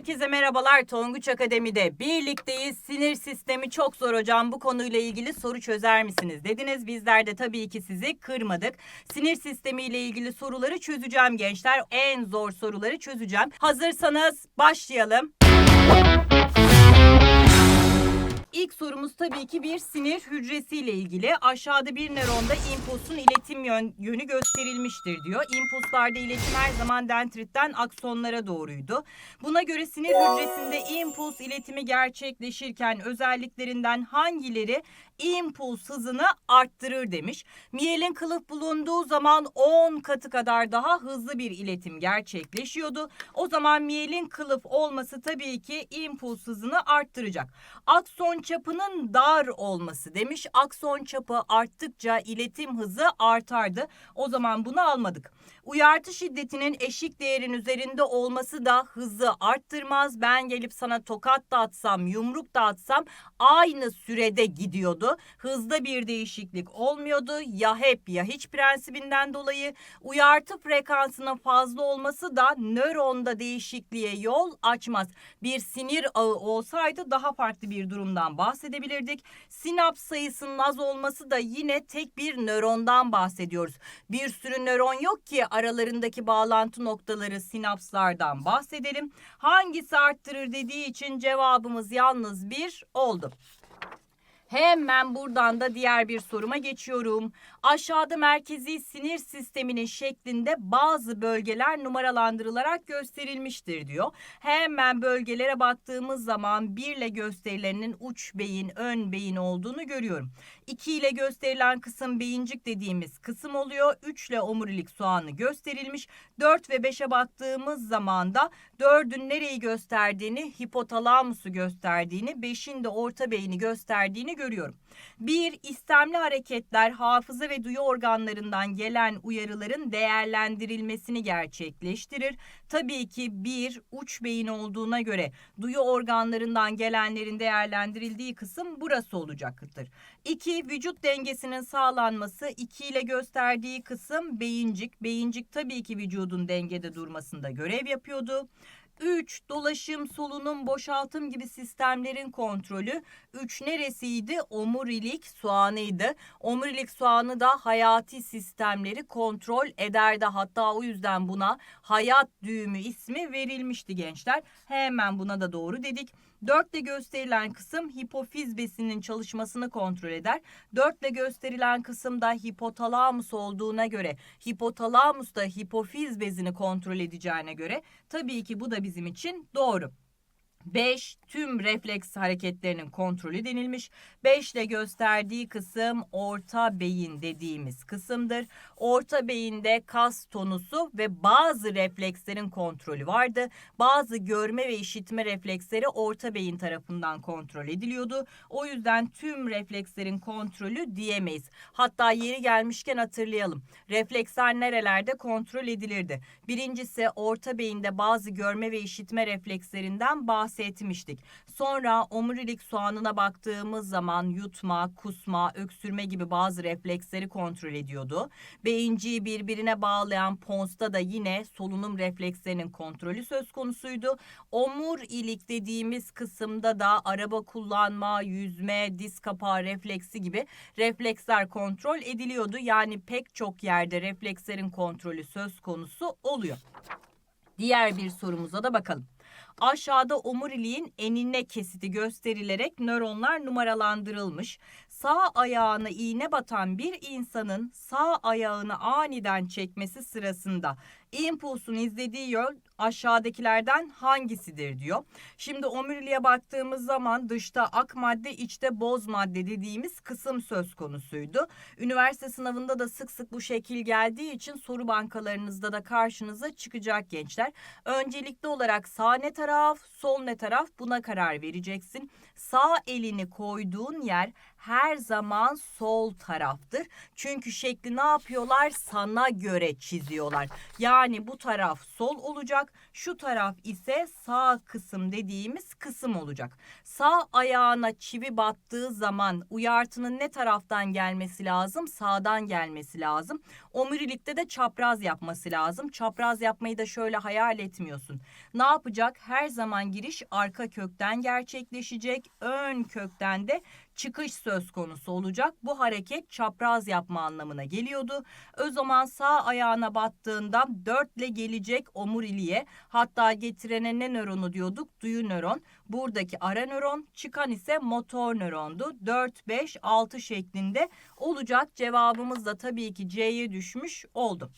Herkese merhabalar Tonguç Akademi'de birlikteyiz. Sinir sistemi çok zor hocam bu konuyla ilgili soru çözer misiniz dediniz. Bizler de tabii ki sizi kırmadık. Sinir sistemi ile ilgili soruları çözeceğim gençler. En zor soruları çözeceğim. Hazırsanız başlayalım. İlk sorumuz tabii ki bir sinir hücresiyle ilgili. Aşağıda bir nöronda impulsun iletim yön- yönü gösterilmiştir diyor. İmpulslarda iletim her zaman dendritten aksonlara doğruydu. Buna göre sinir hücresinde impuls iletimi gerçekleşirken özelliklerinden hangileri impuls hızını arttırır demiş. Miyelin kılıf bulunduğu zaman 10 katı kadar daha hızlı bir iletim gerçekleşiyordu. O zaman miyelin kılıf olması tabii ki impuls hızını arttıracak. Akson çapının dar olması demiş. Akson çapı arttıkça iletim hızı artardı. O zaman bunu almadık. Uyartı şiddetinin eşik değerin üzerinde olması da hızı arttırmaz. Ben gelip sana tokat da atsam, yumruk da atsam aynı sürede gidiyordu. Hızda bir değişiklik olmuyordu. Ya hep ya hiç prensibinden dolayı uyartı frekansının fazla olması da nöronda değişikliğe yol açmaz. Bir sinir ağı olsaydı daha farklı bir durumdan bahsedebilirdik. Sinaps sayısının az olması da yine tek bir nörondan bahsediyoruz. Bir sürü nöron yok ki aralarındaki bağlantı noktaları sinapslardan bahsedelim. Hangisi arttırır dediği için cevabımız yalnız bir oldu. Hemen buradan da diğer bir soruma geçiyorum. Aşağıda merkezi sinir sisteminin şeklinde bazı bölgeler numaralandırılarak gösterilmiştir diyor. Hemen bölgelere baktığımız zaman 1 ile gösterilenin uç beyin, ön beyin olduğunu görüyorum. 2 ile gösterilen kısım beyincik dediğimiz kısım oluyor. 3 ile omurilik soğanı gösterilmiş. 4 ve 5'e baktığımız zaman da 4'ün nereyi gösterdiğini, hipotalamusu gösterdiğini, 5'in de orta beyni gösterdiğini görüyorum. Bir, istemli hareketler hafıza ve duyu organlarından gelen uyarıların değerlendirilmesini gerçekleştirir. Tabii ki bir, uç beyin olduğuna göre duyu organlarından gelenlerin değerlendirildiği kısım burası olacaktır. İki, vücut dengesinin sağlanması iki ile gösterdiği kısım beyincik. Beyincik tabii ki vücudun dengede durmasında görev yapıyordu. 3. Dolaşım, solunum, boşaltım gibi sistemlerin kontrolü. 3 neresiydi? Omurilik soğanıydı. Omurilik soğanı da hayati sistemleri kontrol ederdi. Hatta o yüzden buna hayat düğümü ismi verilmişti gençler. Hemen buna da doğru dedik. 4 ile gösterilen kısım hipofiz besinin çalışmasını kontrol eder. 4 ile gösterilen kısımda hipotalamus olduğuna göre hipotalamus da hipofiz bezini kontrol edeceğine göre tabii ki bu da bizim için doğru. 5 tüm refleks hareketlerinin kontrolü denilmiş. 5 ile gösterdiği kısım orta beyin dediğimiz kısımdır. Orta beyinde kas tonusu ve bazı reflekslerin kontrolü vardı. Bazı görme ve işitme refleksleri orta beyin tarafından kontrol ediliyordu. O yüzden tüm reflekslerin kontrolü diyemeyiz. Hatta yeri gelmişken hatırlayalım. Refleksler nerelerde kontrol edilirdi? Birincisi orta beyinde bazı görme ve işitme reflekslerinden bahsetmiştik. Sonra omurilik soğanına baktığımız zaman yutma, kusma, öksürme gibi bazı refleksleri kontrol ediyordu. Beyinciyi birbirine bağlayan ponsta da yine solunum reflekslerinin kontrolü söz konusuydu. Omurilik dediğimiz kısımda da araba kullanma, yüzme, diz kapağı refleksi gibi refleksler kontrol ediliyordu. Yani pek çok yerde reflekslerin kontrolü söz konusu oluyor. Diğer bir sorumuza da bakalım. Aşağıda omuriliğin enine kesiti gösterilerek nöronlar numaralandırılmış. Sağ ayağına iğne batan bir insanın sağ ayağını aniden çekmesi sırasında impulsun izlediği yön aşağıdakilerden hangisidir diyor. Şimdi omuriliğe baktığımız zaman dışta ak madde içte boz madde dediğimiz kısım söz konusuydu. Üniversite sınavında da sık sık bu şekil geldiği için soru bankalarınızda da karşınıza çıkacak gençler. Öncelikli olarak sağ ne taraf, sol ne taraf buna karar vereceksin. Sağ elini koyduğun yer her zaman sol taraftır. Çünkü şekli ne yapıyorlar? Sana göre çiziyorlar. Yani bu taraf sol olacak, şu taraf ise sağ kısım dediğimiz kısım olacak. Sağ ayağına çivi battığı zaman uyartının ne taraftan gelmesi lazım? Sağdan gelmesi lazım. Omurilikte de çapraz yapması lazım. Çapraz yapmayı da şöyle hayal etmiyorsun. Ne yapacak? Her zaman giriş arka kökten gerçekleşecek. Ön kökten de çıkış söz konusu olacak. Bu hareket çapraz yapma anlamına geliyordu. O zaman sağ ayağına battığında 4 ile gelecek omuriliğe hatta getirene ne nöronu diyorduk? Duyu nöron. Buradaki ara nöron çıkan ise motor nörondu. 4, 5, 6 şeklinde olacak. Cevabımız da tabii ki C'ye düşmüş oldu.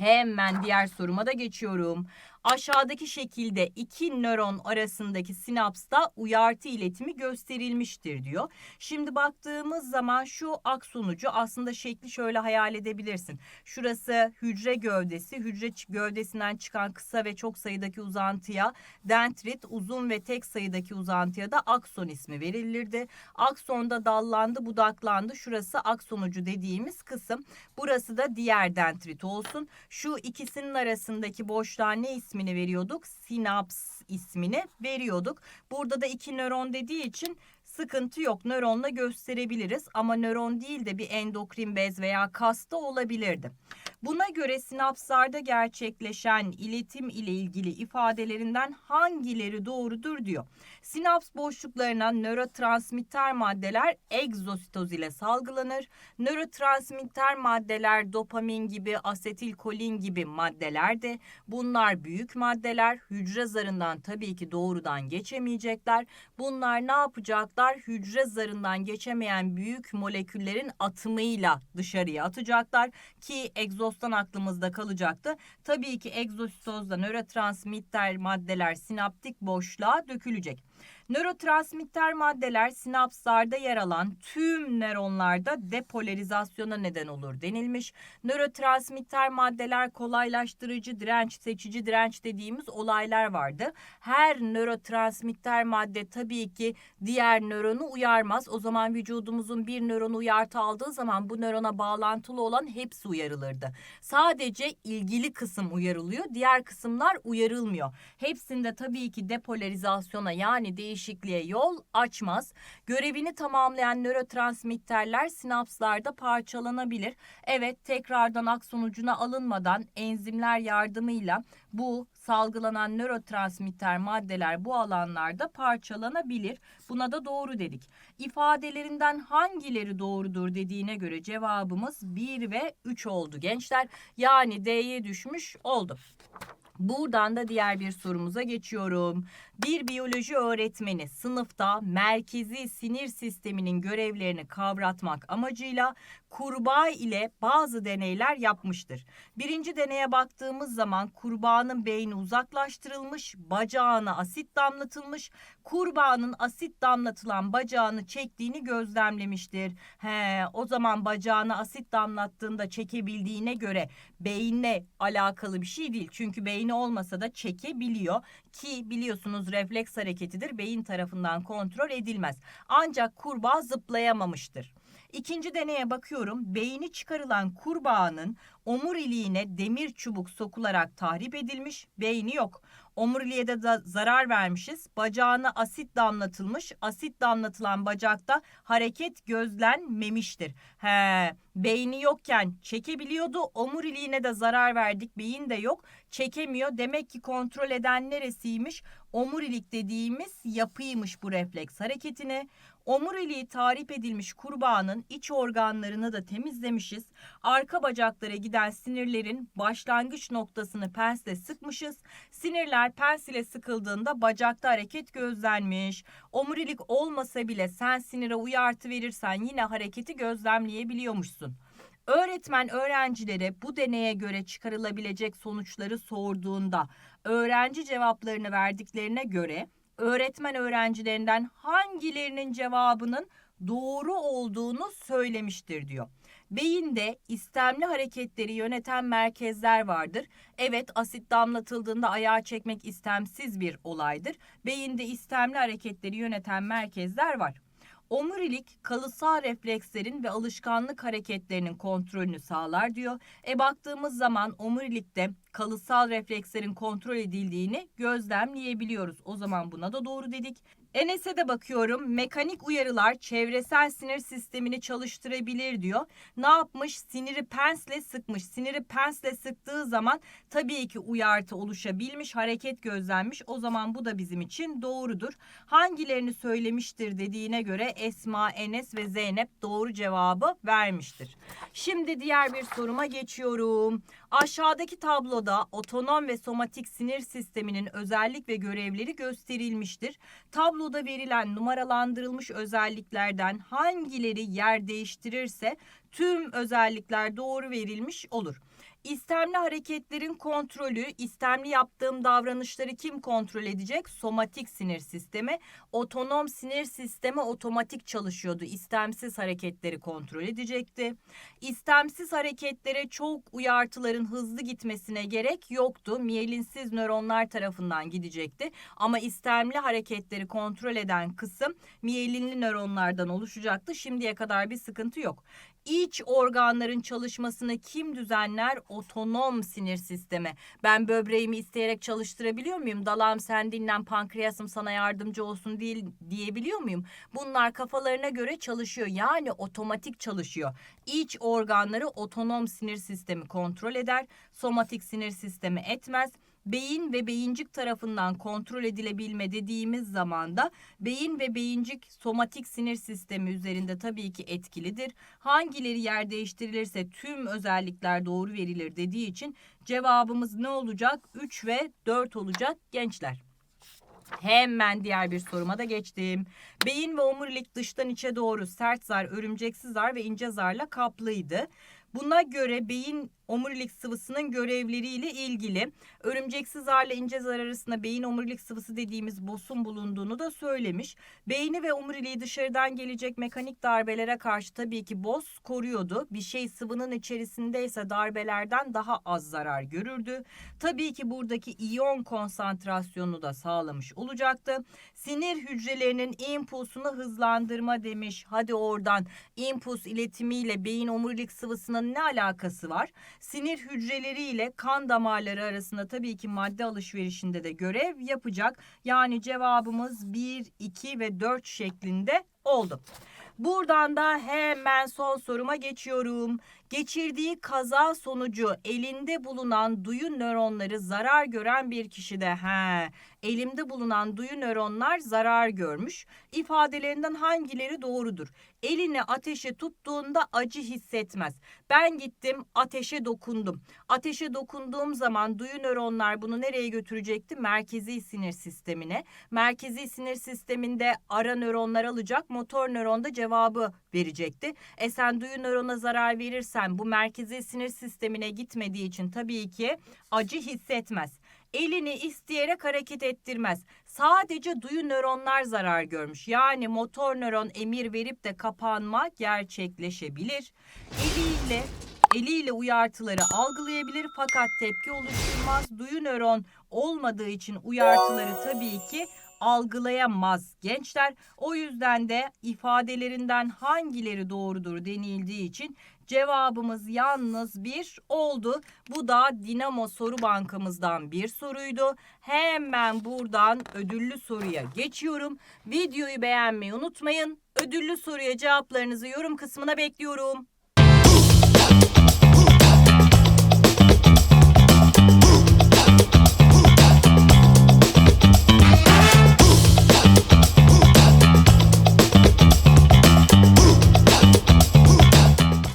Hemen diğer soruma da geçiyorum. Aşağıdaki şekilde iki nöron arasındaki sinapsta uyartı iletimi gösterilmiştir diyor. Şimdi baktığımız zaman şu aksonucu aslında şekli şöyle hayal edebilirsin. Şurası hücre gövdesi, hücre gövdesinden çıkan kısa ve çok sayıdaki uzantıya dendrit, uzun ve tek sayıdaki uzantıya da akson ismi verilirdi. Aksonda dallandı, budaklandı. Şurası aksonucu dediğimiz kısım. Burası da diğer dendrit olsun. Şu ikisinin arasındaki boşluğa ne ismini veriyorduk? Sinaps ismini veriyorduk. Burada da iki nöron dediği için sıkıntı yok. Nöronla gösterebiliriz ama nöron değil de bir endokrin bez veya kas da olabilirdi. Buna göre sinapslarda gerçekleşen iletim ile ilgili ifadelerinden hangileri doğrudur diyor. Sinaps boşluklarına nörotransmitter maddeler egzositoz ile salgılanır. Nörotransmitter maddeler dopamin gibi, asetilkolin gibi maddeler de bunlar büyük maddeler. Hücre zarından tabii ki doğrudan geçemeyecekler. Bunlar ne yapacaklar? Hücre zarından geçemeyen büyük moleküllerin atımıyla dışarıya atacaklar ki egzostan aklımızda kalacaktı. Tabii ki egzositozda nörotransmitter maddeler sinaptik boşluğa dökülecek. Nörotransmitter maddeler sinapslarda yer alan tüm nöronlarda depolarizasyona neden olur denilmiş. Nörotransmitter maddeler kolaylaştırıcı direnç, seçici direnç dediğimiz olaylar vardı. Her nörotransmitter madde tabii ki diğer nöronu uyarmaz. O zaman vücudumuzun bir nöronu uyartı aldığı zaman bu nörona bağlantılı olan hepsi uyarılırdı. Sadece ilgili kısım uyarılıyor, diğer kısımlar uyarılmıyor. Hepsinde tabii ki depolarizasyona yani değişikliğe yol açmaz. Görevini tamamlayan nörotransmitterler sinapslarda parçalanabilir. Evet tekrardan akson ucuna alınmadan enzimler yardımıyla bu salgılanan nörotransmitter maddeler bu alanlarda parçalanabilir. Buna da doğru dedik. İfadelerinden hangileri doğrudur dediğine göre cevabımız 1 ve 3 oldu gençler. Yani D'ye düşmüş oldu. Buradan da diğer bir sorumuza geçiyorum. Bir biyoloji öğretmeni sınıfta merkezi sinir sisteminin görevlerini kavratmak amacıyla kurbağa ile bazı deneyler yapmıştır. Birinci deneye baktığımız zaman kurbağanın beyni uzaklaştırılmış, bacağına asit damlatılmış, kurbağanın asit damlatılan bacağını çektiğini gözlemlemiştir. He, o zaman bacağına asit damlattığında çekebildiğine göre beyinle alakalı bir şey değil. Çünkü beyni olmasa da çekebiliyor ki biliyorsunuz refleks hareketidir. Beyin tarafından kontrol edilmez. Ancak kurbağa zıplayamamıştır. İkinci deneye bakıyorum. Beyni çıkarılan kurbağanın omuriliğine demir çubuk sokularak tahrip edilmiş. Beyni yok. Omuriliğe de za- zarar vermişiz. Bacağına asit damlatılmış. Asit damlatılan bacakta hareket gözlenmemiştir. He, beyni yokken çekebiliyordu. Omuriliğine de zarar verdik. Beyin de yok. Çekemiyor. Demek ki kontrol eden neresiymiş? Omurilik dediğimiz yapıymış bu refleks hareketini. Omuriliği tahrip edilmiş kurbağanın iç organlarını da temizlemişiz. Arka bacaklara giden sinirlerin başlangıç noktasını pensle sıkmışız. Sinirler pens ile sıkıldığında bacakta hareket gözlenmiş. Omurilik olmasa bile sen sinire uyartı verirsen yine hareketi gözlemleyebiliyormuşsun. Öğretmen öğrencilere bu deneye göre çıkarılabilecek sonuçları sorduğunda öğrenci cevaplarını verdiklerine göre öğretmen öğrencilerinden hangilerinin cevabının doğru olduğunu söylemiştir diyor. Beyinde istemli hareketleri yöneten merkezler vardır. Evet asit damlatıldığında ayağa çekmek istemsiz bir olaydır. Beyinde istemli hareketleri yöneten merkezler var. Omurilik kalıtsal reflekslerin ve alışkanlık hareketlerinin kontrolünü sağlar diyor. E baktığımız zaman omurilikte kalıtsal reflekslerin kontrol edildiğini gözlemleyebiliyoruz. O zaman buna da doğru dedik. Enes'e de bakıyorum. Mekanik uyarılar çevresel sinir sistemini çalıştırabilir diyor. Ne yapmış? Siniri pensle sıkmış. Siniri pensle sıktığı zaman tabii ki uyartı oluşabilmiş, hareket gözlenmiş. O zaman bu da bizim için doğrudur. Hangilerini söylemiştir dediğine göre Esma, Enes ve Zeynep doğru cevabı vermiştir. Şimdi diğer bir soruma geçiyorum. Aşağıdaki tabloda otonom ve somatik sinir sisteminin özellik ve görevleri gösterilmiştir. Tabloda verilen numaralandırılmış özelliklerden hangileri yer değiştirirse tüm özellikler doğru verilmiş olur. İstemli hareketlerin kontrolü, istemli yaptığım davranışları kim kontrol edecek? Somatik sinir sistemi. Otonom sinir sistemi otomatik çalışıyordu. İstemsiz hareketleri kontrol edecekti. İstemsiz hareketlere çok uyartıların hızlı gitmesine gerek yoktu. Miyelinsiz nöronlar tarafından gidecekti. Ama istemli hareketleri kontrol eden kısım miyelinli nöronlardan oluşacaktı. Şimdiye kadar bir sıkıntı yok. İç organların çalışmasını kim düzenler? Otonom sinir sistemi. Ben böbreğimi isteyerek çalıştırabiliyor muyum? Dalağım sen dinlen, pankreasım sana yardımcı olsun değil diyebiliyor muyum? Bunlar kafalarına göre çalışıyor. Yani otomatik çalışıyor. İç organları otonom sinir sistemi kontrol eder. Somatik sinir sistemi etmez beyin ve beyincik tarafından kontrol edilebilme dediğimiz zaman da beyin ve beyincik somatik sinir sistemi üzerinde tabii ki etkilidir. Hangileri yer değiştirilirse tüm özellikler doğru verilir dediği için cevabımız ne olacak? 3 ve 4 olacak gençler. Hemen diğer bir soruma da geçtim. Beyin ve omurilik dıştan içe doğru sert zar, örümceksiz zar ve ince zarla kaplıydı. Buna göre beyin omurilik sıvısının görevleriyle ilgili örümceksiz zarla ince zar arasında beyin omurilik sıvısı dediğimiz bosun bulunduğunu da söylemiş. Beyni ve omuriliği dışarıdan gelecek mekanik darbelere karşı tabii ki boz koruyordu. Bir şey sıvının içerisindeyse darbelerden daha az zarar görürdü. Tabii ki buradaki iyon konsantrasyonunu da sağlamış olacaktı. Sinir hücrelerinin impulsunu hızlandırma demiş. Hadi oradan impuls iletimiyle beyin omurilik sıvısının ne alakası var? Sinir hücreleri ile kan damarları arasında tabii ki madde alışverişinde de görev yapacak. Yani cevabımız 1, 2 ve 4 şeklinde oldu. Buradan da hemen son soruma geçiyorum. Geçirdiği kaza sonucu elinde bulunan duyu nöronları zarar gören bir kişide he elimde bulunan duyu nöronlar zarar görmüş. İfadelerinden hangileri doğrudur? Elini ateşe tuttuğunda acı hissetmez. Ben gittim ateşe dokundum. Ateşe dokunduğum zaman duyu nöronlar bunu nereye götürecekti? Merkezi sinir sistemine. Merkezi sinir sisteminde ara nöronlar alacak, motor nöron da cevabı verecekti. E sen duyu nörona zarar verirsen bu merkezi sinir sistemine gitmediği için tabii ki acı hissetmez elini isteyerek hareket ettirmez. Sadece duyu nöronlar zarar görmüş. Yani motor nöron emir verip de kapanma gerçekleşebilir. Eliyle eliyle uyartıları algılayabilir fakat tepki oluşturmaz. Duyu nöron olmadığı için uyartıları tabii ki algılayamaz gençler. O yüzden de ifadelerinden hangileri doğrudur denildiği için cevabımız yalnız bir oldu. Bu da Dinamo soru bankamızdan bir soruydu. Hemen buradan ödüllü soruya geçiyorum. Videoyu beğenmeyi unutmayın. Ödüllü soruya cevaplarınızı yorum kısmına bekliyorum.